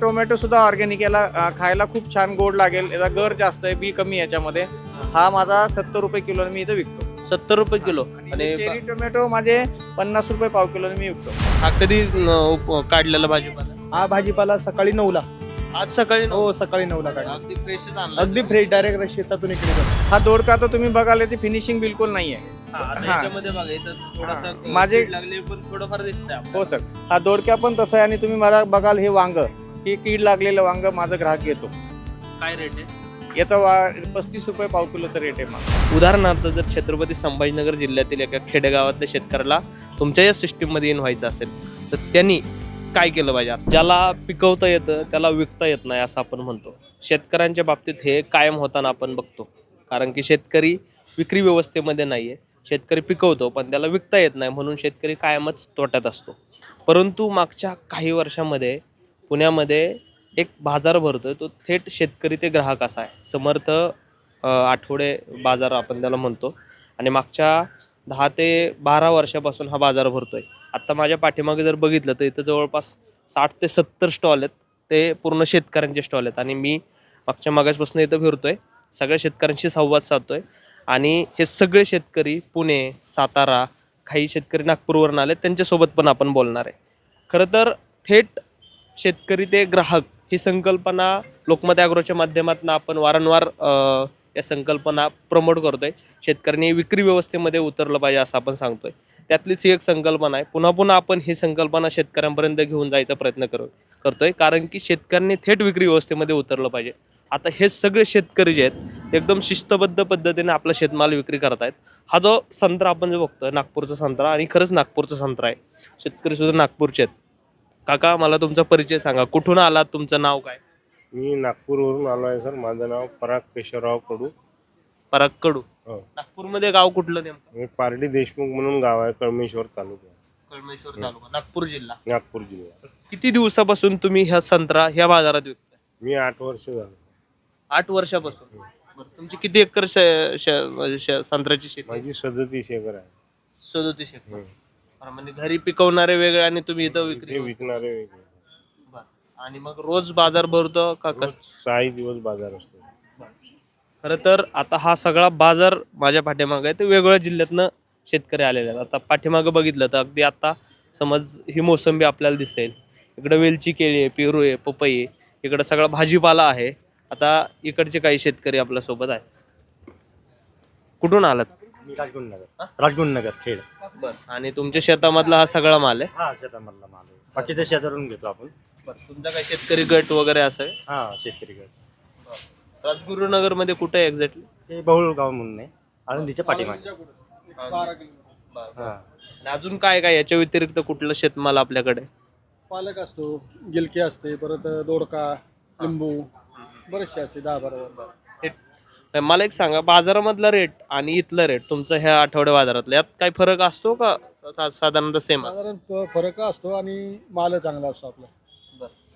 Tomato सुद्धा organic याला अ, खायला खूप छान गोड लागेल. याचा गर जास्त आहे बी कमी आहे याच्यामध्ये. हा माझा सत्तर रुपये किलो मी इथं विकतो. सत्तर रुपये किलो. आणि आणि चेरी टोमॅटो माझे पन्नास रुपये पाव किलो मी विकतो. हा कधी न, उप- काढलेला भाजीपाला? हा भाजीपाला सकाळी नऊला. आज सकाळी हो सकाळी नऊला काढला. अगदी फ्रेशच आणला. अगदी फ्रेश डायरेक्ट शेतातून इकडे जातो. हा दोडका तर तुम्ही बघाल याची फिनिशिंग बिलकुल नाही आहे हा, आता हा. याच्यामध्ये बघा इथं थोडासा हा. माझे- कीड लागले पण थोडंफार दिसतंय आपल्याला. हो सर. हा दोडक्या पण तसं आहे आणि तुम्ही मला बघाल हे वांग. हे कीड लागलेलं वांग माझा ग्राहक घेतो. काय रेट आहे? याचा वा पस्तीस रुपये पाव किलोचा रेट आहे माझा. उदाहरणार्थ जर छत्रपती संभाजीनगर जिल्ह्यातील एका खेडेगावातल्या शेतकऱ्याला तुमच्या या सिस्टीममध्ये इन व्हायचं असेल तर त्यांनी काय केलं पाहिजे? ज्याला पिकवता येतं त्याला विकता येत नाही असं आपण म्हणतो. शेतकऱ्यांच्या बाबतीत हे कायम होताना आपण बघतो. कारण की शेतकरी विक्री व्यवस्थेमध्ये नाही आहे शेतकरी पिकवतो पण त्याला विकता येत नाही म्हणून शेतकरी कायमच तोट्यात असतो. परंतु मागच्या काही वर्षामध्ये पुण्यामध्ये एक बाजार भरतो तो थेट शेतकरी ते ग्राहक असा आहे. समर्थ आठवडे बाजार आपण त्याला म्हणतो. आणि मागच्या दहा ते बारा वर्षापासून हा बाजार भरतो आहे आत्ता माझ्या पाठीमागे जर बघितलं तर इथं जवळपास साठ ते सत्तर स्टॉल आहेत. ते पूर्ण शेतकऱ्यांचे स्टॉल आहेत. आणि मी मागच्या मागासपासून इथं फिरतोय. सगळ्या शेतकऱ्यांशी संवाद साधतो आहे आणि हे सगळे शेतकरी पुणे सातारा काही शेतकरी नागपूरवरून आले त्यांच्यासोबत पण आपण बोलणार आहे. खरं तर थेट शेतकरी ते ग्राहक ही संकल्पना लोकमत ॲग्रोच्या माध्यमातून आपण वारंवार या संकल्पना प्रमोट करतोय. शेतकऱ्यांनी विक्री व्यवस्थेमध्ये उतरलं पाहिजे असं आपण सांगतोय. त्यातलीच ही एक संकल्पना आहे. पुन्हा पुन्हा आपण ही संकल्पना शेतकऱ्यांपर्यंत घेऊन जायचा प्रयत्न करू करतोय. कारण की शेतकऱ्यांनी थेट विक्री व्यवस्थेमध्ये उतरलं पाहिजे. आता हे सगळे शेतकरी जे आहेत एकदम शिस्तबद्ध पद्धतीने आपला शेतमाल विक्री करतायत. हा जो संत्रा आपण जो बघतोय नागपूरचा संत्रा आणि खरंच नागपूरचा संत्रा आहे. शेतकरी सुद्धा नागपूरचे आहेत. काका मला तुमचा परिचय सांगा. कुठून आलात? तुमचं नाव काय? मी नागपूरवरून आलो आहे सर. माझं नाव पराग केशवराव कडू. पराग कडू. हो. नागपूरमध्ये गाव कुठलं नेमकं? मी पारडी देशमुख म्हणून गाव आहे कळमेश्वर तालुका. कळमेश्वर तालुका नागपूर जिल्हा. नागपूर जिल्हा. किती दिवसापासून तुम्ही ह्या संत्रा ह्या बाजारात विकताय? मी आठ वर्ष झालो. आठ वर्षापासून? बरं, तुमची किती एकर शे- शे- म्हणजे शे- संत्र्याची शेती? माझी सदतीस एकर आहे. सदोतीस एकर. हम्म. बरं, म्हणजे घरी पिकवणारे वेगळे आणि तुम्ही इथं ते विक्री विकणारे वेगळे. बरं. आणि मग रोज बाजार भरतो का कस? सहाही दिवस बाजार असतो. खरं तर आता हा सगळा बाजार माझ्या पाठीमागे आहे ते वेगवेगळ्या जिल्ह्यातनं शेतकरी आलेले आहेत. आता पाठीमागं बघितलं तर अगदी आता समज ही मोसंबी आपल्याला दिसेल. इकडं वेलची केळी आहे पेरू आहे पपई आहे. इकडं सगळा भाजीपाला आहे. आता इकडचे काही शेतकरी आपल्यासोबत आहेत. कुठून आलात? मी राजगुण नगर राजगुण नगर खेड. बरं. आणि तुमच्या शेतामधला हा सगळा माल आहे? हा शेतामधला माल आहे. बाकीच्या शेतावरून घेतो आपण. बरं. तुमचा काही शेतकरी गट वगैरे असं आहे? हा शेतकरी गट. राजगुरुनगरमध्ये कुठे आहे एक्झॅक्टली हे बहुळ गाव म्हणून आहे. आळंदीच्या पाठीमागे. हा. आणि अजून काय काय याच्या व्यतिरिक्त कुठलं शेतमाल आपल्याकडे? पालक असतो गिलकी असते परत दोडका लिंबू बरेचसे असते दहा बारा. मला एक सांगा बाजारामधला रेट आणि इथला रेट तुमचं ह्या आठवड्या बाजारातला यात काय फरक असतो का? सा- साधारणतः सेम असतो. साधारण फ- फरक असतो आणि माल चांगला असतो आपला.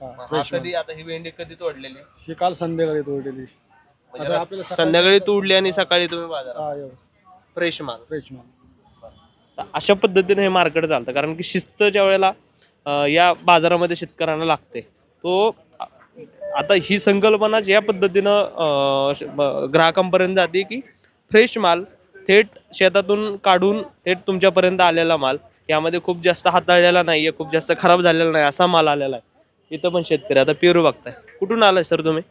हा, हा, fresh कधी आता ही भेंडी कधी तोडलेली? ही काल संध्याकाळी तोडलेली. म्हणजे आता आपल्याला सकाळी- संध्याकाळी तोडली आणि सकाळी तुम्ही बाजारात? हा व्यवस्थित. फ्रेश माल. फ्रेश माल. तर अशा पद्धतीने हे मार्केट चालतं कारण की शिस्त ज्या वेळेला अं, या बाजारामध्ये शेतकऱ्यांना लागते तो आता ही संकल्पना ज्या पद्धतीनं ग्राहकांपर्यंत जाते की फ्रेश माल थेट शेतातून काढून थेट तुमच्यापर्यंत आलेला माल यामध्ये खूप जास्त हाताळलेला नाही आहे खूप जास्त खराब झालेला नाही असा माल आलेला आहे. इथं पण शेतकरी आता पेरू बघताय. कुठून आलाय सर तुम्ही?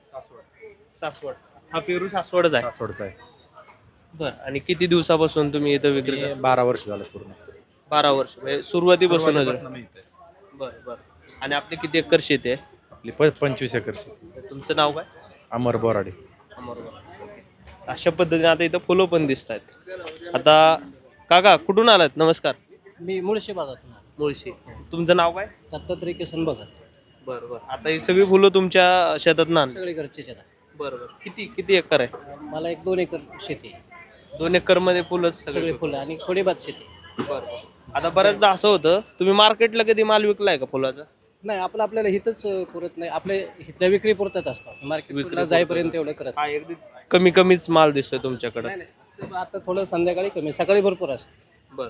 सासवड. हा पेरू सासवडच आहे. पासवर्डचा आहे. बरं आणि किती दिवसापासून तुम्ही इथं विक्री करता? बारा वर्ष झालं पूर्ण. बारा वर्ष म्हणजे सुरुवातीपासूनच सुरुवातीपासून मी इथे. बरं बरं. आणि आपली किती एकर शेती आहे? आपली प पंचवीस एकर शेती. तुमचं नाव काय? अमर बोराडे. अशा पद्धतीने आता इथं फुलं पण दिसत आहेत आता काका कुठून आलात? नमस्कार. मी मुळशी आलो. मुळशी. तुमचं नाव काय? दत्तात्रय किसन बघत बरं बरं. आता ही सगळी फुलं तुमच्या शेतात ना सगळे घरचे शेत आहे. बरं बरं. किती किती एकर आहे? मला एक दोन एकर शेती आहे. दोन एकरमध्ये फुलंच सगळे सगळे फुलं. आणि थोडी भात शेती. आहे. बरं बरं. आता बऱ्याचदा असं होतं तुम्ही मार्केटला कधी माल विकलाय का फुलाचा? नाही आपलं आपल्याला हिथंच अं, पुरत नाही. आपल्या इथल्या विक्री पुरतच असतो मार्केटला जाईपर्यंत एवढं करत हा अगदी कमी कमीच माल दिसतोय तुमच्याकडे. नाही नाही. आता थोडं संध्याकाळी कमी सकाळी भरपूर असते. बर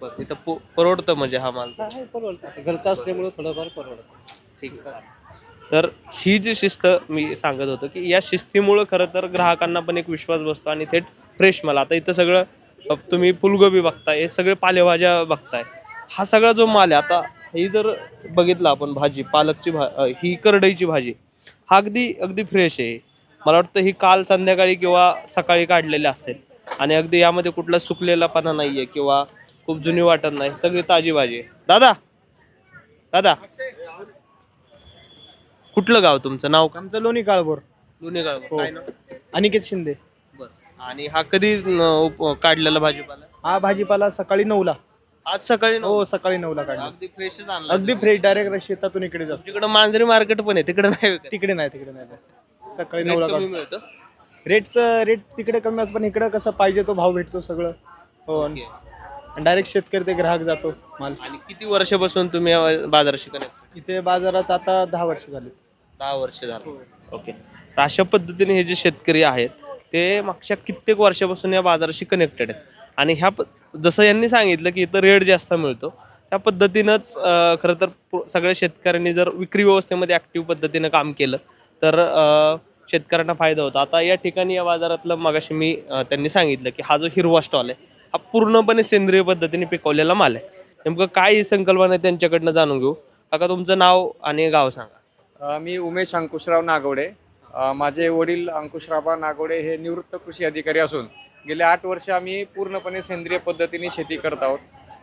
बर. इथं पो- परवडतं म्हणजे हा माल? हा, हे परवडतं. आता घरचं असल्यामुळे थोडंफार परवडतं. ठीक आहे. तर ही जी शिस्त मी सांगत होतो की या शिस्तीमुळं खरं तर ग्राहकांना पण एक विश्वास बसतो आणि थेट फ्रेश माल. आता इथं सगळं अ, तुम्ही फुलगोबी बघताय हे सगळे पालेभाज्या बघताय. हा सगळा जो माल आहे आता ही जर बघितलं आपण भाजी पालकची भा ही करडईची भाजी हा अगदी अगदी फ्रेश आहे. मला वाटतं ही काल संध्याकाळी किंवा सकाळी काढलेली असेल. आणि अगदी यामध्ये कुठला सुकलेलापणा नाहीये किंवा खूप जुनी वाटत नाही. सगळी ताजी भाजी आहे. दादा? दादा? कुठलं गाव तुमचं? नाव का आमचं लोणी काळभोर. लोणी गाव नाव? अनिकेत शिंदे. बरं. आणि हा कधी उप- काढलेला भाजीपाला? हा भाजीपाला सकाळी नऊला. आज सकाळी हो सकाळी नऊला काढला. अगदी फ्रेशच आणला अगदी फ्रेश डायरेक्ट शेतातून इकडे जास्त तिकडं मांजरी मार्केट पण आहे तिकडे नाही विकत. तिकडे नाही तिकडे नाही सकाळी नऊला कमी मिळतं? रेटचं रेट तिकडे कमी असतं पण इकडे कसं पाहिजे तो भाव भेटतो सगळं. हो डायरेक्ट शेतकरी ते ग्राहक जातो माल. आणि किती वर्षापासून तुम्ही या बाजाराशी कनेक्ट इथे बाजारात आता दहा वर्ष झाली दहा वर्ष झालं. ओके तर अशा पद्धतीने हे जे शेतकरी आहेत ते मागच्या कित्येक वर्षापासून या बाजाराशी कनेक्टेड आहेत. आणि ह्या प जसं यांनी सांगितलं की इथं रेट जास्त मिळतो. त्या पद्धतीनंच अं, खरं तर पु- सगळ्या शेतकऱ्यांनी जर विक्री व्यवस्थेमध्ये ॲक्टिव्ह पद्धतीनं काम केलं तर अं, शेतकऱ्यांना फायदा होतो. आता या ठिकाणी या बाजारातलं मगाशी मी अं, त्यांनी सांगितलं की हा जो हिरवा स्टॉल आहे हा पूर्णपणे सेंद्रिय पद्धतीने पिकवलेला माल आहे. नेमकं काय ही संकल्पना आहे त्यांच्याकडनं जाणून घेऊ. काका तुमचं नाव आणि गाव सांगा. अ, मी उमेश अंकुशराव नागवडे. अ, माझे वडील अंकुशराबा नागवडे हे निवृत्त कृषी अधिकारी असून गेले आठ वर्ष आम्ही पूर्णपणे सेंद्रिय पद्धतीने शेती करत आहोत.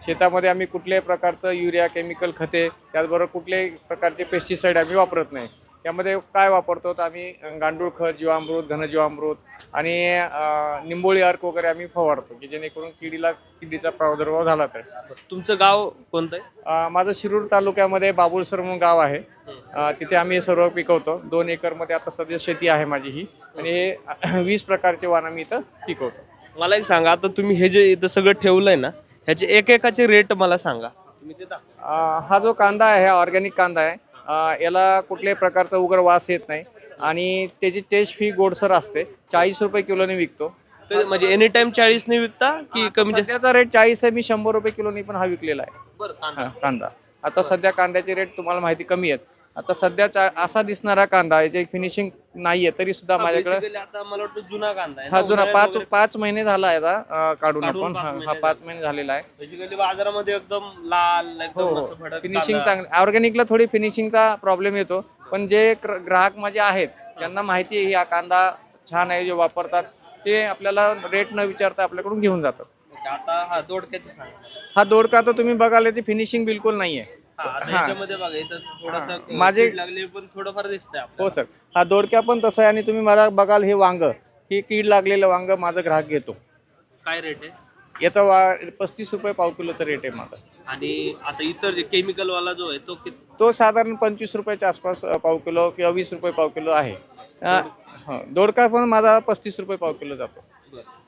शेतामध्ये आम्ही कुठल्याही प्रकारचं युरिया केमिकल खते त्याचबरोबर कुठल्याही प्रकारचे पेस्टिसाईड आम्ही वापरत नाही. त्यामध्ये काय वापरतो तर आम्ही गांडूळ खत जीवामृत घनजीवामृत आणि निंबोळी अर्क वगैरे आम्ही फवारतो की जेणेकरून किडीला किडीचा प्रादुर्भाव झाला तर. तुमचं गाव कोणतं आहे? माझं शिरूर तालुक्यामध्ये बाबुलसर म्हणून गाव आहे. तिथे आम्ही सर्व पिकवतो. दोन एकरमध्ये आता सध्या शेती आहे माझी ही. आणि हे वीस प्रकारचे वाण आम्ही इथं पिकवतो. मला एक सांगा आता तुम्ही हे जे इथं सगळं ठेवलंय ना ह्याचे एक एकाचे रेट मला सांगा. तुम्ही हा जो कांदा आहे ऑर्गॅनिक कांदा आहे याला कुठल्याही प्रकारचा उग्र वास येत नाही. आणि त्याची टेस्ट फी गोडसर असते. चाळीस रुपये किलोने विकतो. तर म्हणजे एनी टाइम चाळीसने विकता की कमी जास्त? सध्याचा रेट चाळीस आहे मी शंभर रुपये किलोनी पण हा विकलेला आहे. बरं, कांदा. हा, कांदा. आता सध्या कांद्याचे रेट तुम्हाला माहिती कमी आहेत. आता सध्याचा असा दिसणारा कांदा याची फिनिशिंग नाहीये तरी सुद्धा माझ्याकडे Basically आता मला वाटतं जुना कांदा आहे. हा जुना. पाच पाच महिने झाला आहे आता अं, काढून काढून आपण. पाच हा महिने हा, पाच महिने झालेला आहे. बेसिकली बाजारामध्ये एकदम लाल एकदम असं भडक फिनिशिंग कांदा. चांगली. ऑर्गॅनिकला थोडी फिनिशिंगचा प्रॉब्लेम येतो पण जे ग्र- ग्राहक माझे आहेत ज्यांना माहिती आहे हा कांदा छान आहे जे वापरतात ते आपल्याला रेट न विचारता आपल्याकडून घेऊन जातात. Okay, आता हा दोडक्याचं सांगा. हा दोडका तर तुम्ही बघाल याची फिनिशिंग बिलकुल नाही आहे. याच्यामध्ये बघा इथं थोडंसं हा. कीड माझे- लागले पण थोडंफार दिसतंय आपल्याला. हो सर. हा दोडक्या पण तसं आहे आणि तुम्ही मला बघाल हे वांग. ही कीड लागलेलं वांग माझा ग्राहक घेतो. काय रेट आहे? याचा वा पस्तीस रुपये पाव किलोचा रेट आहे माझा. आणि आता इतर जे केमिकल वाला जो आहे तो किती तो साधारण पंचवीस रुपयाच्या आसपास अ, पाव किलो किंवा वीस रुपये पाव किलो आहे. अ, हो, दोडका पण माझा पस्तीस रुपये पाव किलो जातो.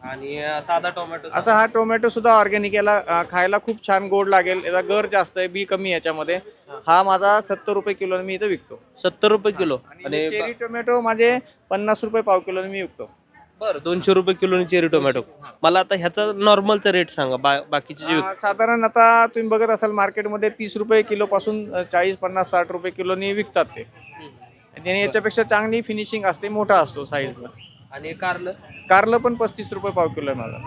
आणि अं, साधा टोमॅटो असा हा टोमॅटो सुद्धा ऑर्गॅनिक याला अ, खायला खूप छान गोड लागेल. याचा गर जास्त आहे बी कमी आहे याच्यामध्ये. हा माझा सत्तर रुपये किलो मी इथं विकतो. सत्तर रुपये किलो. आणि चेरी टोमॅटो माझे पन्नास रुपये पाव किलो मी विकतो. बरं दोनशे रुपये किलो चेरी टोमॅटो मला आता ह्याचा नॉर्मलचा रेट सांगा बा बाकीचे जे अ, साधारण आता तुम्ही बघत असाल मार्केटमध्ये तीस रुपये किलो पासून चाळीस पन्नास साठ रुपये किलोनी विकतात ते. आणि याच्यापेक्षा चांगली फिनिशिंग असते मोठा असतो साईजला आणि कारलं? कारलं पण पस्तीस रुपये पाव किलो आहे माझा.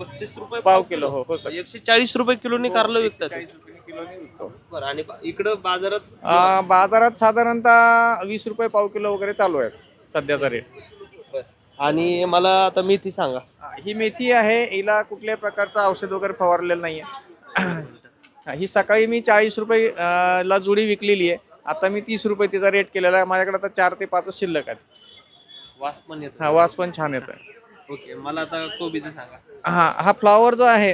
पस्तीस रुपये पाव किलो हो हो सर. एकशे चाळीस रुपये किलोनी कारलं विकतात. चाळीस रुपये किलोनी विकतो. बरं आणि बा- इकडं बाजारात बाजारात साधारणतः वीस रुपये पाव किलो वगैरे चालू आहेत सध्याचा रेट बरं. आणि मला आता मेथी सांगा. ही मेथी आहे हिला कुठल्याही प्रकारचं औषध वगैरे फवारलेलं नाहीये. ही सकाळी मी चाळीस रुपये अ, ला जुडी विकलेली आहे. आता मी तीस रुपये तिचा रेट केलेला आहे. माझ्याकडे आता चार ते पाचच शिल्लक आहेत. वास पण येतो हा वास पण छान येतोय. ओके मला आता कोबीचं सांगा. हा हा फ्लावर जो आहे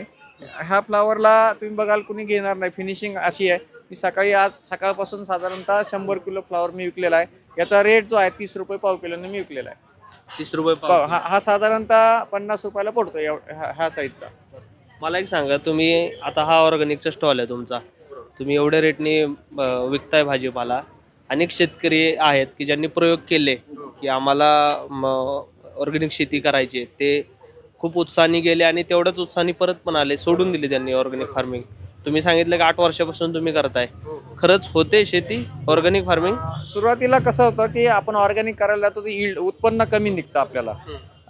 ह्या फ्लावरला तुम्ही बघाल कुणी घेणार नाही. फिनिशिंग अशी आहे मी सकाळी आज सकाळपासून साधारणतः शंभर किलो फ्लावर मी विकलेला आहे. याचा रेट जो आहे तीस रुपये पाव किलोने मी विकलेला आहे. तीस रुपये पाव हा हा साधारणतः पन्नास रुपयाला पडतो एव- ह्या ह्या साईजचा मला एक सांगा तुम्ही आता हा ऑर्गॅनिकचा स्टॉल आहे तुमचा. तुम्ही एवढ्या रेटने विकताय भाजीपाला. अनेक शेतकरी आहेत की ज्यांनी प्रयोग केले की आम्हाला ऑर्गॅनिक शेती करायची आहे. ते खूप उत्साहाने गेले आणि तेवढ्याच उत्साहाने परत पण आले सोडून दिले त्यांनी ऑर्गॅनिक फार्मिंग तुम्ही सांगितलं की आठ वर्षापासून तुम्ही करताय. खरंच होते शेती ऑर्गॅनिक फार्मिंग सुरुवातीला कसं होतं की आपण ऑर्गॅनिक करायला जातो इल्ड उत्पन्न कमी निघतं आपल्याला.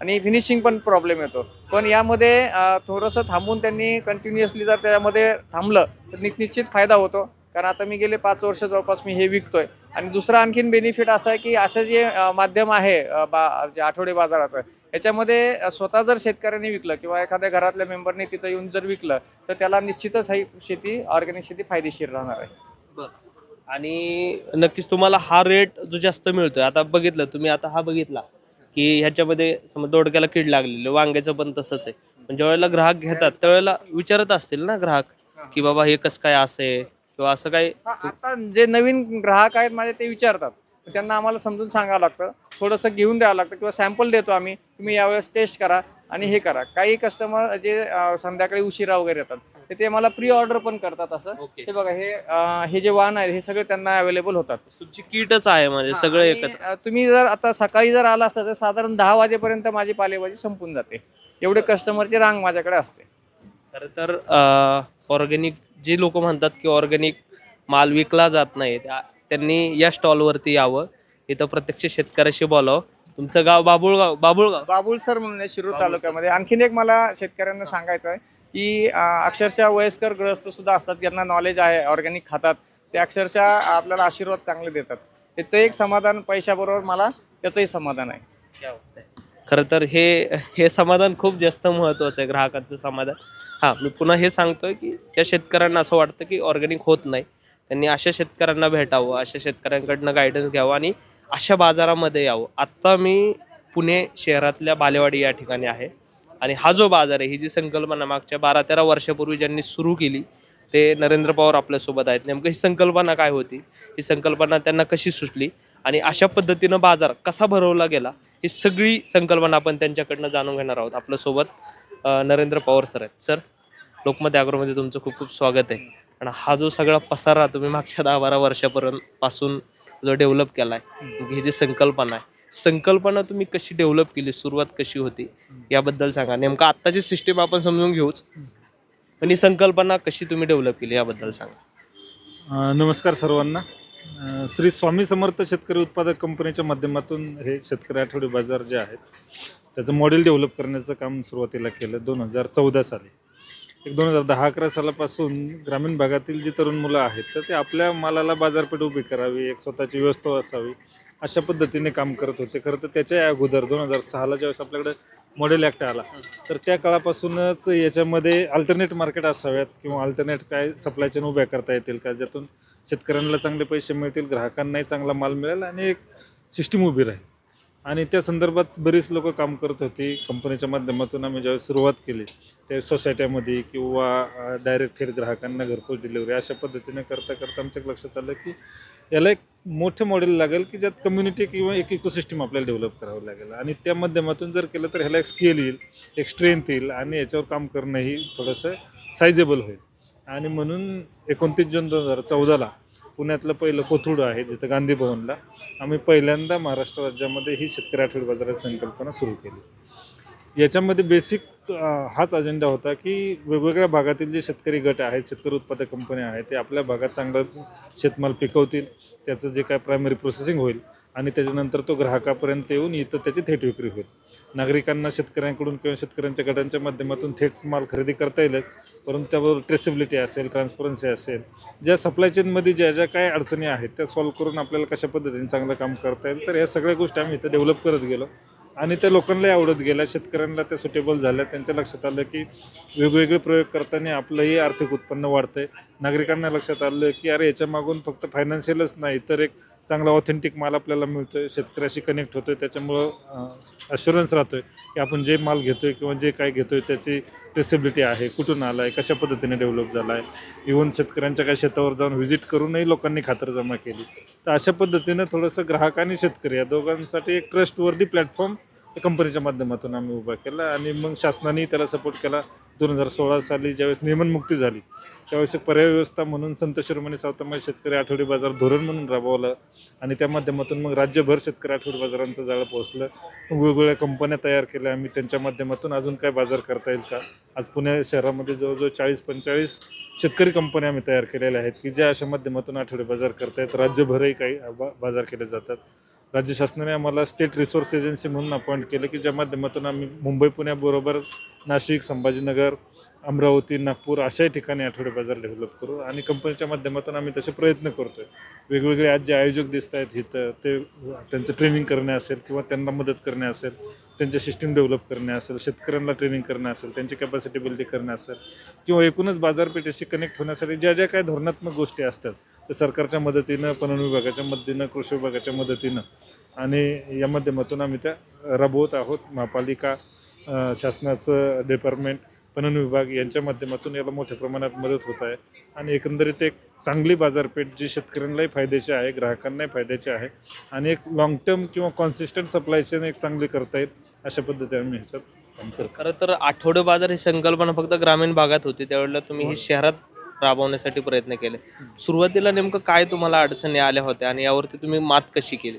आणि फिनिशिंग पण प्रॉब्लेम येतो. पण यामध्ये थोडंसं थांबून त्यांनी कंटिन्युअसली जर त्यामध्ये थांबलं तर निश्चित फायदा होतो. कारण आता मी गेले पाच वर्ष जवळपास मी हे विकतोय. आणि दुसरा आणखीन बेनिफिट असा आहे की असं जे माध्यम आहे बा जे आठवडे बाजाराचं याच्यामध्ये स्वतः जर शेतकऱ्यांनी विकलं किंवा एखाद्या घरातल्या मेंबरने तिथं येऊन जर विकलं तर त्याला निश्चितच ही शेती ऑर्गॅनिक शेती फायदेशीर राहणार आहे. आणि नक्कीच तुम्हाला हा रेट जो जास्त मिळतोय आता बघितलं तुम्ही आता हा बघितला की ह्याच्यामध्ये समज दोडक्याला कीड लागलेली वांग्याचं पण तसंच आहे. पण ज्यावेळेला ग्राहक घेतात त्यावेळेला विचारत असतील ना ग्राहक की बाबा हे कसं काय असे किंवा असं काय हा, आता जे नवीन ग्राहक आहेत माझे ते विचारतात. त्यांना आम्हाला समजून सांगावं लागतं. थोडंसं घेऊन द्यावं लागतं किंवा सॅम्पल देतो आम्ही. तुम्ही यावेळेस टेस्ट करा आणि हे करा. काही कस्टमर जे अं, संध्याकाळी उशिरा वगैरे येतात तर ते मला प्री ऑर्डर पण करतात असं. ओके हे बघा हे अं, हे जे वाहन आहे हे सगळे त्यांना अवेलेबल होतात. तुमची किटच आहे म्हणजे सगळं आणि, एकत्र. अं, तुम्ही जर आता सकाळी जर आला असता तर साधारण दहा वाजेपर्यंत माझी पालेभाजी संपून जाते. एवढे कस्टमरची रांग माझ्याकडे असते. खरं तर ऑर्गॅनिक जे लोक म्हणतात की ऑर्गॅनिक माल विकला जात नाही त्या- त्यांनी या स्टॉलवरती यावं. इथं प्रत्यक्ष शेतकऱ्याशी बोलावं. तुमचं गाव बाबुळगाव बाबुळगाव. बाबुल सर म्हणून आहे शिरूर तालुक्यामध्ये. आणखीन एक मला शेतकऱ्यांना सांगायचं आहे की अं, अक्षरशः वयस्कर ग्रस्त सुद्धा असतात ज्यांना नॉलेज आहे ऑर्गॅनिक खातात ते अक्षरशः आपल्याला आशीर्वाद चांगले देतात. ते- ते एक समाधान पैशाबरोबर मला त्याचंही समाधान आहे. खरं तर हे हे समाधान खूप जास्त महत्त्वाचं आहे ग्राहकांचं समाधान. हां मी पुन्हा हे सांगतोय की त्या शेतकऱ्यांना असं वाटतं की ऑर्गॅनिक होत नाही त्यांनी अशा शेतकऱ्यांना भेटावं अशा शेतकऱ्यांकडनं गायडन्स घ्यावं आणि अशा बाजारामध्ये यावं. आत्ता मी पुणे शहरातल्या बालेवाडी या ठिकाणी आहे आणि हा जो बाजार आहे ही जी संकल्पना मागच्या बारा तेरा वर्षापूर्वी ज्यांनी सुरू केली ते नरेंद्र पवार आपल्यासोबत आहेत. नेमकं ही संकल्पना काय होती? ही संकल्पना त्यांना कशी सुचली आणि अशा पद्धतीनं बाजार कसा भरवला गेला ही सगळी संकल्पना आपण त्यांच्याकडनं जाणून घेणार आहोत आपल्यासोबत नरेंद्र पवार सर आहेत. सर लोकमत अॅग्रोमध्ये तुमचं खूप खूप स्वागत आहे. आणि हा जो सगळा पसारा तुम्ही मागच्या दहा बारा वर्षापर्यंत पासून जो डेव्हलप केला आहे ही जी संकल्पना आहे संकल्पना तुम्ही कशी डेव्हलप केली सुरुवात कशी होती याबद्दल सांगा. नेमका आत्ताची सिस्टीम आपण समजून घेऊच. पण ही संकल्पना कशी तुम्ही डेव्हलप केली याबद्दल सांगा. नमस्कार सर्वांना. श्री स्वामी समर्थ शेतकरी उत्पादक कंपनीच्या माध्यमातून हे शेतकरी आठवडे बाजार जे आहेत त्याचं मॉडेल डेव्हलप करण्याचं काम सुरुवातीला केलं दोन हजार चौदा साली. एक दोन हजार दहा अकरा सालापासून ग्रामीण भागातील जी तरुण मुलं आहेत तर ते आपल्या मालाला बाजारपेठ उभी करावी एक स्वतःची व्यवस्था असावी अशा पद्धतीने काम करत होते. खरं तर त्याच्या अगोदर दोन हजार सहाला ज्यावेळेस आपल्याकडे मॉडेल ॲक्ट आला तर त्या काळापासूनच याच्यामध्ये अल्टरनेट मार्केट असाव्यात किंवा अल्टरनेट काय सप्लाय चेन उभ्या करता येतील का? ज्यातून शेतकऱ्यांना चांगले पैसे मिळतील ग्राहकांनाही चांगला माल मिळेल आणि एक सिस्टीम उभी राहील. आणि त्या संदर्भात बरीच लोक काम करत होती. कंपनीच्या माध्यमातून आम्ही ज्यावेळेस सुरुवात केली त्या सोसायट्यामध्ये किंवा डायरेक्ट थेट ग्राहकांना घरपोच डिलिव्हरी अशा पद्धतीने करता करता आमच्या लक्षात आलं की याला एक मोठं मॉडेल लागेल की ज्यात कम्युनिटी किंवा एक इकोसिस्टम आपल्याला डेव्हलप करावं लागेल. आणि त्या माध्यमातून जर केलं तर ह्याला एक स्केल येईल एक स्ट्रेंथ येईल आणि याच्यावर काम करणंही थोडंसं सायझेबल होईल. आणि म्हणून एकोणतीस जून दोन हजार चौदाला पुण्यातलं पहिलं कोथरूड आहे जिथं गांधी भवनला आम्ही पहिल्यांदा महाराष्ट्र राज्यामध्ये ही शेतकरी आठवडी बाजाराची संकल्पना सुरू केली. याच्यामध्ये बेसिक हाच अजेंडा होता की वेगवेगळ्या भागातील जे शेतकरी गट आहेत शेतकरी उत्पादक कंपन्या आहेत ते आपल्या भागात चांगलं शेतमाल पिकवतील त्याचं जे काय प्रायमरी प्रोसेसिंग होईल आणि त्याच्यानंतर तो ग्राहकापर्यंत येऊन इथं त्याची थेट विक्री होईल. नागरिकांना शेतकऱ्यांकडून किंवा शेतकऱ्यांच्या गटांच्या माध्यमातून थेट माल खरेदी करता येईलच परंतु त्यावर ट्रेसेबिलिटी असेल ट्रान्सपरन्सी असेल. ज्या सप्लाय चेनमध्ये ज्या ज्या काय अडचणी आहेत त्या सॉल्व्ह करून आपल्याला कशा पद्धतीने चांगलं काम करता येईल तर या सगळ्या गोष्टी आम्ही इथं डेव्हलप करत गेलो. आणि त्या लोकांनाही आवडत गेल्या शेतकऱ्यांना त्या सुटेबल झाल्या. त्यांच्या लक्षात आलं की वेगवेगळे प्रयोग करताना आपलंही आर्थिक उत्पन्न वाढतं आहे नागरिकांना लक्षात आलं की अरे याच्या मागून फक्त फायनान्शियलच नाही तर एक चांगला ऑथेंटिक माल आपल्याला मिळतो आहे शेतकऱ्याशी कनेक्ट होतो आहे त्याच्यामुळं अश्युरन्स आहे की आपण जे माल घेतो आहे किंवा जे काय घेतो आहे त्याची ट्रेसेबिलिटी आहे कुठून आला आहे कशा पद्धतीने डेव्हलप झाला आहे इव्हन शेतकऱ्यांच्या काही शेतावर जाऊन व्हिजिट करूनही लोकांनी खातरजमा केली. तर अशा पद्धतीनं थोडंसं ग्राहक आणि शेतकरी या दोघांसाठी एक ट्रस्टवर्दी प्लॅटफॉर्म कंपनीच्या माध्यमातून आम्ही उभा केला आणि मग शासनाने त्याला सपोर्ट केला. दोन हजार सोळा साली ज्यावेळेस नियमनमुक्ती झाली त्यावेळेस एक पर्याय व्यवस्था म्हणून संत शिरोमणी सावतामाई शेतकरी आठवडी बाजार धोरण म्हणून राबवलं आणि त्या माध्यमातून मग राज्यभर शेतकरी आठवडी बाजारांचं जाळं पोहोचलं. वेगवेगळ्या कंपन्या तयार केल्या. आम्ही त्यांच्या माध्यमातून अजून काय बाजार करता येईल का? आज पुणे शहरामध्ये जवळजवळ चाळीस पंचेचाळीस शेतकरी कंपन्या आम्ही तयार केलेल्या आहेत की ज्या अशा माध्यमातून आठवडी बाजार करतायत. राज्यभरही काही बा बाजार केले जातात. राज्य शासनाने आम्हाला स्टेट रिसोर्स एजन्सी म्हणून अपॉइंट केलं की ज्या माध्यमातून आम्ही मुंबई पुण्याबरोबर नाशिक संभाजीनगर अमरावती नागपूर अशाही ठिकाणी आठवडे बाजार डेव्हलप करू आणि कंपनीच्या माध्यमातून आम्ही तसे प्रयत्न करतोय. वेगवेगळे आज जे आयोजक दिसत आहेत इथं ते त्यांचं ट्रेनिंग करणे असेल किंवा त्यांना मदत करणे असेल त्यांच्या सिस्टीम डेव्हलप करणे असेल शेतकऱ्यांना ट्रेनिंग करणे असेल त्यांची कॅपॅसिटी बिल्डिंग करणे असेल किंवा एकूणच बाजारपेठेशी कनेक्ट होण्यासाठी ज्या ज्या काही धोरणात्मक गोष्टी असतात त्या सरकारच्या मदतीनं पणन विभागाच्या मदतीनं कृषी विभागाच्या मदतीनं आणि या माध्यमातून आम्ही त्या राबवत आहोत. महापालिका शासनाचं डिपार्टमेंट पणन विभाग यांच्या माध्यमातून याला मोठ्या प्रमाणात मदत होत आहे. आणि एकंदरीत एक चांगली बाजारपेठ जी शेतकऱ्यांनाही फायद्याची आहे ग्राहकांनाही फायद्याची आहे आणि एक लॉंग टर्म किंवा कॉन्सिस्टंट सप्लाय चेन एक चांगली करता येईल अशा पद्धतीने आम्ही ह्याच्यात खरं तर आठवडे बाजार ही संकल्पना फक्त ग्रामीण भागात होती. त्यावेळेला तुम्ही ही शहरात राबवण्यासाठी प्रयत्न केले. सुरुवातीला नेमकं काय तुम्हाला अडचणी आल्या होत्या आणि यावरती तुम्ही मात कशी केली?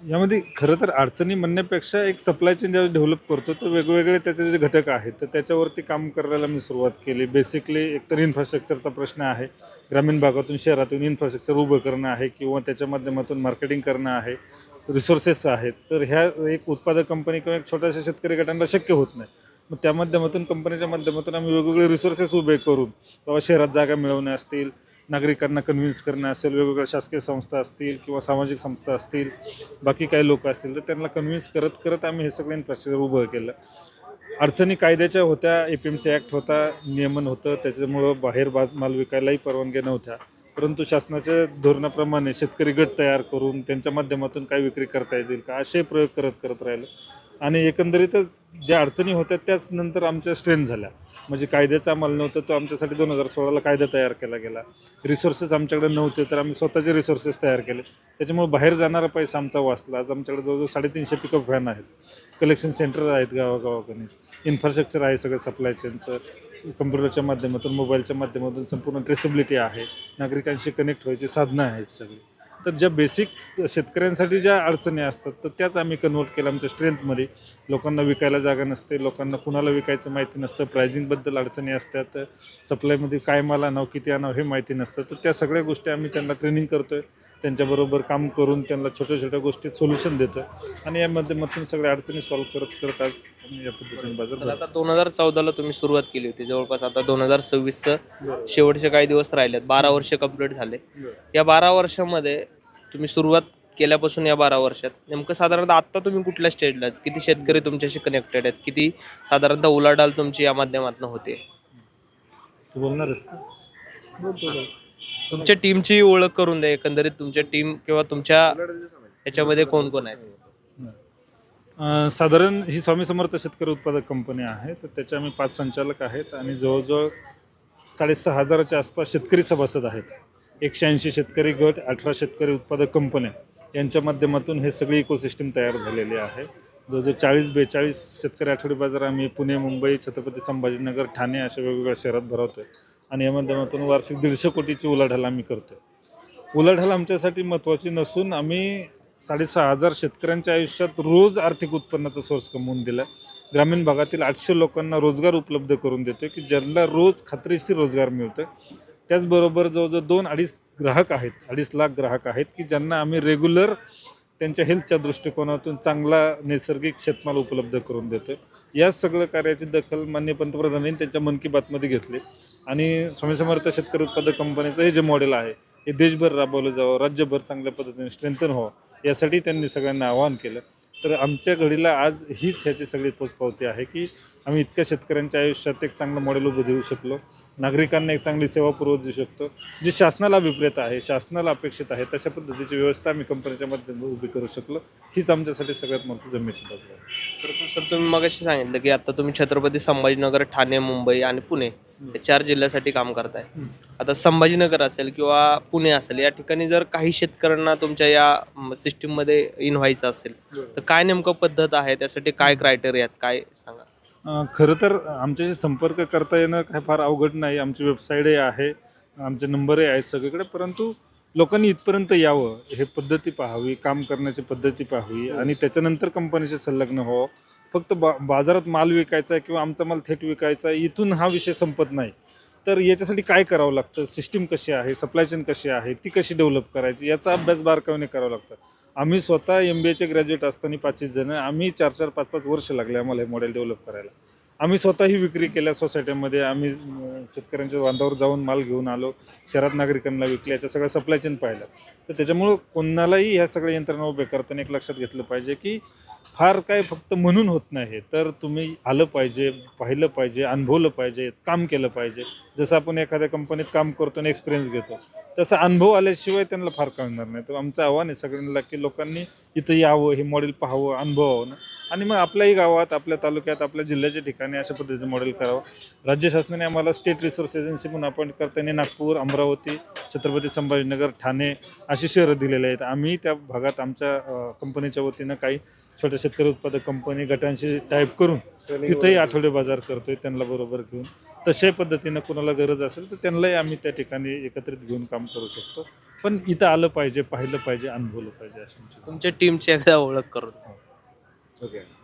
यामध्ये खरं तर अडचणी म्हणण्यापेक्षा एक सप्लाय चेन ज्यावेळेस डेव्हलप करतो तर वेगवेगळे त्याचे जे घटक आहेत तर त्याच्यावरती काम करायला मी सुरुवात केली. बेसिकली एकतर इन्फ्रास्ट्रक्चरचा प्रश्न आहे. ग्रामीण भागातून शहरातून इन्फ्रास्ट्रक्चर उभं करणं आहे किंवा त्याच्या माध्यमातून मार्केटिंग करणं आहे रिसोर्सेस आहेत. तर ह्या एक उत्पादक कंपनी किंवा एक छोट्याशा शेतकरी गटांना शक्य होत नाही. मग त्या माध्यमातून कंपनीच्या माध्यमातून आम्ही वेगवेगळे रिसोर्सेस उभे करून बाबा शहरात जागा मिळवणे असतील नागरिकांना कन्व्हिन्स करणं असेल वेगवेगळ्या शासकीय संस्था असतील किंवा सामाजिक संस्था असतील बाकी काही लोक असतील तर त्यांना कन्व्हिन्स करत करत आम्ही हे सगळं इन्फ्रास्ट्रक्चर उभं केलं. अडचणी कायद्याच्या होत्या A P M C act होता नियमन होतं त्याच्यामुळं बाहेर बाज माल विकायलाही परवानग्या नव्हत्या. परंतु शासनाच्या धोरणाप्रमाणे शेतकरी गट तयार करून त्यांच्या माध्यमातून काय विक्री करता येतील का असे प्रयोग करत करत राहिलो. आणि एकंदरीतच ज्या अडचणी होत्या त्याच नंतर आमच्या स्ट्रेंथ झाल्या. म्हणजे कायद्याचं आम्हाला नव्हतं तो आमच्यासाठी दोन हजार सोळाला कायदा तयार केला गेला. रिसोर्सेस आमच्याकडे नव्हते तर आम्ही स्वतःचे रिसोर्सेस तयार केले. त्याच्यामुळे बाहेर जाणारा पैसा आमचा वाचला. आज आमच्याकडे जवळजवळ साडेतीनशे पिकअप व्हॅन आहेत. कलेक्शन सेंटर आहेत गावागावाकडे इन्फ्रास्ट्रक्चर आहे सगळं सप्लाय चेनचं कम्प्युटरच्या माध्यमातून मोबाईलच्या माध्यमातून संपूर्ण ट्रेसेबिलिटी आहे. नागरिकांशी कनेक्ट व्हायची साधनं आहेत सगळी. तर ज्या बेसिक शेतकऱ्यांसाठी ज्या अडचणी असतात तर त्याच आम्ही कन्व्हर्ट केलं आमच्या स्ट्रेंथमध्ये लोकांना विकायला जागा नसते लोकांना कुणाला विकायचं माहिती नसतं प्रायझिंगबद्दल अडचणी असतात सप्लायमध्ये काय माल आणावं किती आणावं हे माहिती नसतं. तर त्या सगळ्या गोष्टी आम्ही त्यांना ट्रेनिंग करतो आहे त्यांच्याबरोबर काम करून त्यांना छोट्या छोट्या गोष्टीत सोल्युशन देतो. आणि या माध्यमातून सगळ्या अडचणी सॉल्व्ह करत करत आज आम्ही या पद्धतीने बाजार. आता दोन हजार चौदाला तुम्ही सुरुवात केली होती. जवळपास आता दोन हजार सव्वीसचं शेवटचे काही दिवस राहिलेत. बारा वर्ष कंप्लीट झाले. या बारा वर्षामध्ये तुम्ही सुरुवात केल्यापासून या बारा वर्षात नेमकं साधारणतः आत्ता तुम्ही कुठल्या स्टेजला आहेत? किती शेतकरी तुमच्याशी कनेक्टेड आहेत? किती साधारणतः उलाढाल तुमची या माध्यमातून होते? तू बोलणारस का? तुमच्या टीमची ओळख करून द्या एकंदरीत तुमच्या टीम किंवा तुमच्या याच्यामध्ये कोण कोण आहेत? अं, साधारण ही स्वामी समर्थ शेतकरी उत्पादक कंपनी आहे तर त्याचे आम्ही पाच संचालक आहेत आणि जवळजवळ साडेसहा हजाराच्या आसपास शेतकरी सभासद आहेत. एकशे ऐंशी शेतकरी गट अठरा शेतकरी उत्पादक कंपन्या यांच्या माध्यमातून हे सगळी इकोसिस्टीम तयार झालेली आहे. जवळजवळ चाळीस बेचाळीस शेतकरी आठवडी बाजार आम्ही पुणे मुंबई छत्रपती संभाजीनगर ठाणे अशा वेगवेगळ्या शहरात भरवतो आहे आणि या माध्यमातून वार्षिक दीडशे कोटीची उलाढाल आम्ही करतो आहे उलाढाल आमच्यासाठी महत्त्वाची नसून आम्ही साडेसहा हजार शेतकऱ्यांच्या आयुष्यात रोज आर्थिक उत्पन्नाचा सोर्स कमवून दिला ग्रामीण भागातील आठशे लोकांना रोजगार उपलब्ध करून देतो की ज्यांना रोज खात्रीशीर रोजगार मिळतो त्याचबरोबर जवळजवळ दोन अडीच ग्राहक आहेत अडीच लाख ग्राहक आहेत की ज्यांना आम्ही रेग्युलर त्यांच्या हेल्थच्या दृष्टिकोनातून चांगला नैसर्गिक शेतमाल उपलब्ध करून देतो या सगळं कार्याची दखल मान्य पंतप्रधानांनी त्यांच्या मन की बातमध्ये घेतली. आणि स्वामी समर्थ शेतकरी उत्पादक कंपनीचं हे जे मॉडेल आहे हे देशभर राबवलं जावं राज्यभर चांगल्या पद्धतीने स्ट्रेंथन व्हावं यासाठी त्यांनी सगळ्यांना आवाहन केलं. तर आमच्या घडीला आज हीच ह्याची सगळी पोचपावती आहे की आम्ही इतक्या शेतकऱ्यांच्या आयुष्यात एक चांगलं मॉडेल उभं देऊ शकलो. नागरिकांना एक चांगली सेवा पुरवत देऊ शकतो. जी शासनाला विपरीत आहे शासनाला अपेक्षित आहे तशा पद्धतीची व्यवस्था आम्ही कंपनीच्या माध्यमातून उभी करू शकलो. हीच आमच्यासाठी सगळ्यात मोठी जमेची बाजू आहे. तर सर तुम्ही मग सांगितलं की आता तुम्ही छत्रपती संभाजीनगर ठाणे मुंबई आणि पुणे ते चार जिल्ह्यासाठी काम करताय. आता संभाजीनगर असेल किंवा पुणे असेल या ठिकाणी जर काही शेतकऱ्यांना तुमच्या या सिस्टीममध्ये इन व्हायचं असेल तर काय नेमकं पद्धत आहे? त्यासाठी काय क्रायटेरिया आहेत? काय सांगा? खरं तर आमच्याशी संपर्क करता येणं काय फार अवघड नाही. आमची वेबसाईटही आहे आमचे नंबरही आहेत सगळीकडे परंतु लोकांनी इथपर्यंत यावं हे पद्धती पाहावी काम करण्याची पद्धती पाहावी आणि त्याच्यानंतर कंपनीशी संलग्न व्हावं. फक्त बा बाजारात माल विकायचा आहे किंवा आमचा माल थेट विकायचा आहे इथून हा विषय संपत नाही. तर याच्यासाठी काय करावं लागतं? सिस्टीम कशी आहे? सप्लाय चेन कशी आहे? ती कशी डेव्हलप करायची? याचा अभ्यास बारकाईने करावा लागतं. आम्ही स्वतः एम बी एचे ग्रॅज्युएट असताना पाचवीस जण आम्ही चार चार पाच पाच वर्ष लागले आम्हाला हे मॉडेल डेव्हलप करायला. आम्ही स्वतःही विक्री केल्या सोसायटीमध्ये आम्ही शेतकऱ्यांच्या बांधावर जाऊन माल घेऊन आलो. शहरात नागरिकांना विकले. याच्या सगळं सप्लाय चेन पाहिलं. तर त्याच्यामुळं कोणालाही ह्या सगळ्या यंत्रणा उभे करताना एक लक्षात घेतलं पाहिजे की फार काय फक्त म्हणून होत नाही. तर तुम्ही आलं पाहिजे पाहिलं पाहिजे अनुभवलं पाहिजे काम केलं पाहिजे. जसं आपण एखाद्या कंपनीत काम करतो आणि एक्सपिरियन्स घेतो तसा अनुभव आल्याशिवाय त्यांना फार कळणार नाही. तर आमचं आव्हान आहे सगळ्यांना की लोकांनी इथं यावं हे मॉडेल पाहावं अनुभवावं आणि मग आपल्याही गावात आपल्या तालुक्यात आपल्या जिल्ह्याच्या ठिकाणी अशा पद्धतीचं मॉडेल करावं. राज्य शासनाने आम्हाला स्टेट रिसोर्स एजन्सी म्हणून अपॉइंट करताना नागपूर अमरावती छत्रपती संभाजीनगर ठाणे अशी शहरं दिलेली आहेत. आम्ही त्या भागात आमच्या कंपनीच्या वतीनं काही छोट्या शेतकरी उत्पादक कंपनी गटांशी टाईप करून तिथंही आठवडे बाजार करतोय त्यांना बरोबर घेऊन. तशाही पद्धतीनं कोणाला गरज असेल तर त्यांनाही आम्ही त्या ठिकाणी एकत्रित घेऊन काम करू शकतो. पण इथं आलं पाहिजे पाहिलं पाहिजे अनुभवलं पाहिजे अशी आमची तुमच्या टीमची एकदा ओळख करून.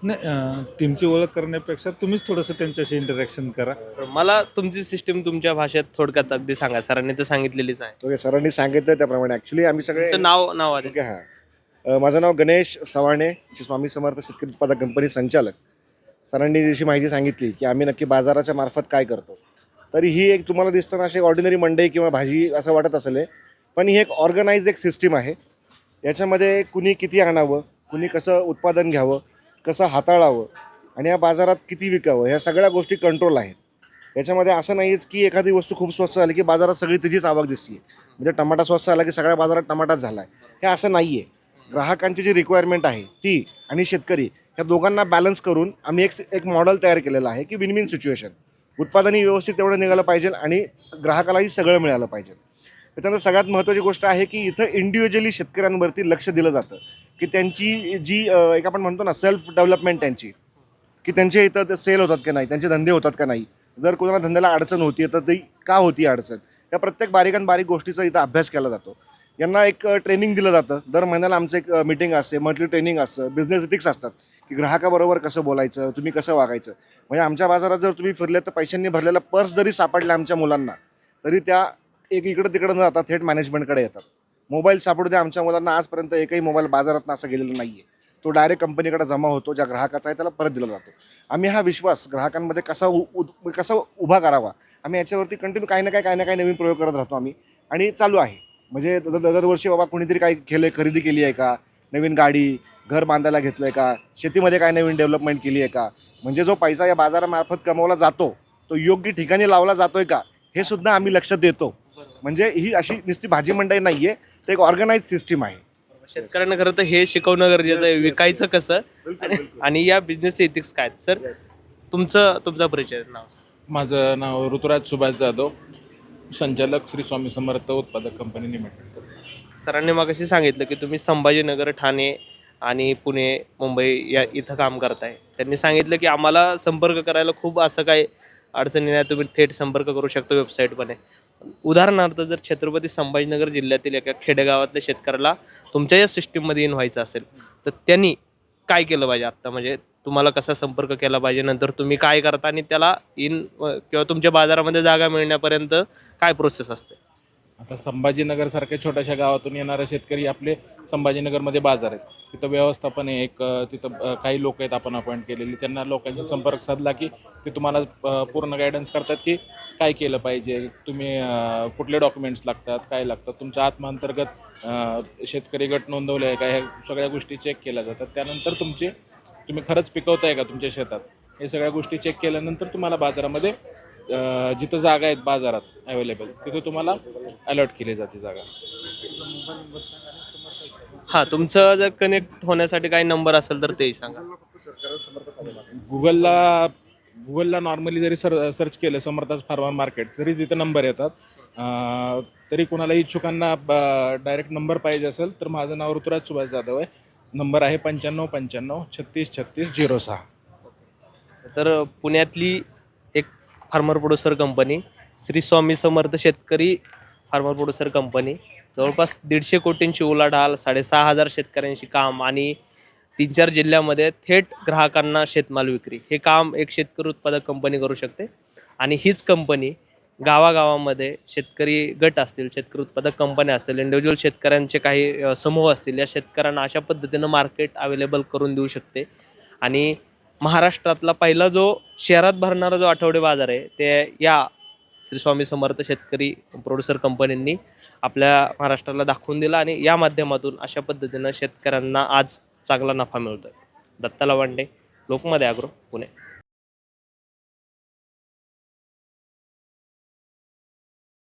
नाही अं, टीमची ओळख करण्यापेक्षा तुम्हीच थोडंसं त्यांच्याशी इंटरॅक्शन करा. मला तुमची सिस्टीम तुमच्या भाषेत थोडक्यात अगदी सांगा. सरांनी तर सांगितलेलीच आहे. ओके सरांनी सांगितलं त्याप्रमाणे. ॲक्च्युली आम्ही सगळे तुमचं नाव नाव आधी ओके हां. अ, माझं नाव गणेश सवाणे. श्री स्वामी समर्थ शेतकरी उत्पादक कंपनी संचालक. सरांनी जशी माहिती सांगितली की आम्ही नक्की बाजाराच्या मार्फत काय करतो. तरी ही एक तुम्हाला दिसताना अशी ऑर्डिनरी मंडई किंवा भाजी असं वाटत असेल पण ही एक ऑर्गनाईज एक सिस्टीम आहे. याच्यामध्ये कुणी किती आणावं कुणी कसं उत्पादन घ्यावं कसं हाताळावं आणि या बाजारात किती विकावं ह्या सगळ्या गोष्टी कंट्रोल आहेत. याच्यामध्ये असं नाहीच की एखादी वस्तू खूप स्वस्त झाली की बाजारात सगळी तिचीच आवक दिसते म्हणजे टमाटा स्वस्त आला की सगळ्या बाजारात टमाटाच झाला आहे हे असं नाही आहे ग्राहकांची जी रिक्वायरमेंट आहे ती आणि शेतकरी ह्या दोघांना बॅलन्स करून आम्ही एक एक मॉडेल तयार केलेलं आहे की विन विन सिच्युएशन उत्पादनही व्यवस्थित तेवढं निघालं पाहिजे आणि ग्राहकालाही सगळं मिळालं पाहिजे. त्याच्यानंतर सगळ्यात महत्त्वाची गोष्ट आहे की इथं इंडिव्हिज्युअली शेतकऱ्यांवरती लक्ष दिलं जातं की त्यांची जी एक आपण म्हणतो ना सेल्फ डेव्हलपमेंट त्यांची की त्यांच्या इथं ते सेल होतात का नाही त्यांचे धंदे होतात का नाही. जर कोणाला धंद्याला अडचण होती तर ती का होती अडचण? या प्रत्येक बारीकान बारीक गोष्टीचा इथं अभ्यास केला जातो. यांना एक ट्रेनिंग दिलं जातं. दर महिन्याला आमचं एक मिटिंग असते मंथली ट्रेनिंग असतं. बिझनेस इथिक्स असतात की ग्राहकाबरोबर कसं बोलायचं तुम्ही कसं वागायचं. म्हणजे आमच्या बाजारात जर तुम्ही फिरले तर पैशांनी भरलेला पर्स जरी सापडला आमच्या मुलांना तरी त्या एक इकडं तिकडं न जातात थेट मॅनेजमेंटकडे येतात. मोबाईल सापडू द्या आमच्या मुलांना आजपर्यंत एकही मोबाईल बाजारात असं गेलेला नाही आहे तो डायरेक्ट कंपनीकडे जमा होतो ज्या ग्राहकाचा आहे त्याला परत दिला जातो. आम्ही हा विश्वास ग्राहकांमध्ये कसा उ उ- कसा उभा करावा आम्ही याच्यावरती कंटिन्यू काही ना काही काही ना काही नवीन प्रयोग करत राहतो आम्ही. आणि चालू आहे. म्हणजे दर- दर- दरवर्षी बाबा कोणीतरी काही केलं खरेदी केली आहे का? नवीन गाडी घर बांधायला घेतलं आहे का? शेतीमध्ये काय नवीन डेव्हलपमेंट केली आहे का? म्हणजे जो पैसा या बाजारामार्फत कमवला जातो तो योग्य ठिकाणी लावला जातोय का? हे सुद्धा आम्ही लक्ष देतो. म्हणजे ही अशी नुसती भाजी मंडई नाही आहे तर एक ऑर्गनाईज सिस्टीम आहे. शेतकऱ्यांना खरं तर हे शिकवणं गरजेचं आहे विकायचं कसं? आणि- या बिझनेस एथिक्स काय आहेत? सर तुमचं तुमचा परिचय नाव. माझं नाव ऋतुराज सुभाष जाधव. संचालक श्री स्वामी समर्थ उत्पादक कंपनी लिमिटेड सरांनी मग सांगितलं की तुम्ही संभाजीनगर ठाणे आणि पुणे मुंबई या इथं काम करताय. त्यांनी सांगितलं की आम्हाला संपर्क करायला खूप असं काही अडचणी नाही. तुम्ही थेट संपर्क करू शकता वेबसाईटमध्ये उदाहरणार्थ जर छत्रपती संभाजीनगर जिल्ह्यातील एका खेडेगावातल्या शेतकऱ्याला तुमच्या या सिस्टीममध्ये इन व्हायचं असेल तर त्यांनी काय केलं पाहिजे आत्ता? म्हणजे तुम्हाला कसा संपर्क केला पाहिजे नंतर तुम्ही काय करता आणि त्याला इन किंवा तुमच्या बाजारामध्ये जागा मिळण्यापर्यंत काय प्रोसेस असते? आता संभाजीनगर सारख्या छोट्याशा गावातून येणारे शेतकरी आपले संभाजीनगरमध्ये बाजार आहेत. तिथं व्यवस्थापन आहे एक तिथं काही लोक आहेत आपण अपॉइंट केलेली. त्यांना लोकांशी संपर्क साधला की ते तुम्हाला पूर्ण गायडन्स करतात की काय केलं पाहिजे. तुम्ही कुठले डॉक्युमेंट्स लागतात काय लागतात. तुमच्या आत्मांतर्गत शेतकरी गट नोंदवले आहे का? ह्या सगळ्या गोष्टी चेक केल्या जातात. त्यानंतर तुमचे तुम्ही खरंच पिकवताय का तुमच्या शेतात? हे सगळ्या गोष्टी चेक केल्यानंतर तुम्हाला बाजारामध्ये जिथं जागा आहेत बाजारात अवेलेबल तिथं तुम्हाला अलॉट केली जाते जागा. हां तुमचं जर कनेक्ट होण्यासाठी काही नंबर असेल तर तेही सांगा. गुगलला गुगलला नॉर्मली जरी सर सर्च केलं समर्थाज फार्मर मार्केट तरी तिथं नंबर येतात. तरी कोणाला इच्छुकांना डायरेक्ट नंबर पाहिजे असेल तर माझं नाव ऋतुराज सुभाष जाधव आहे. नंबर आहे पंच्याण्णव पंच्याण्णव छत्तीस छत्तीस झिरो सहा. तर पुण्यातली एक farmer producer company Shri Swami Samarth शेतकरी फार्मर प्रोड्युसर कंपनी जवळपास दीडशे कोटींची उलाढाल साडेसहा हजार शेतकऱ्यांशी काम आणि तीन चार जिल्ह्यामध्ये थेट ग्राहकांना शेतमाल विक्री. हे काम एक शेतकरी उत्पादक कंपनी करू शकते आणि हीच कंपनी गावागावामध्ये शेतकरी गट असतील शेतकरी उत्पादक कंपन्या असतील इंडिव्हिज्युअल शेतकऱ्यांचे काही समूह असतील या शेतकऱ्यांना अशा पद्धतीनं मार्केट अवेलेबल करून देऊ शकते. आणि महाराष्ट्रातला पहिला जो शहरात भरणारा जो आठवडे बाजार आहे ते या श्री स्वामी समर्थ शेतकरी प्रोड्युसर कंपनींनी आपल्या महाराष्ट्राला दाखवून दिला आणि या माध्यमातून अशा पद्धतीनं शेतकऱ्यांना आज चांगला नफा मिळतोय. दत्ता लवांडे लोकमध्ये आग्रो पुणे.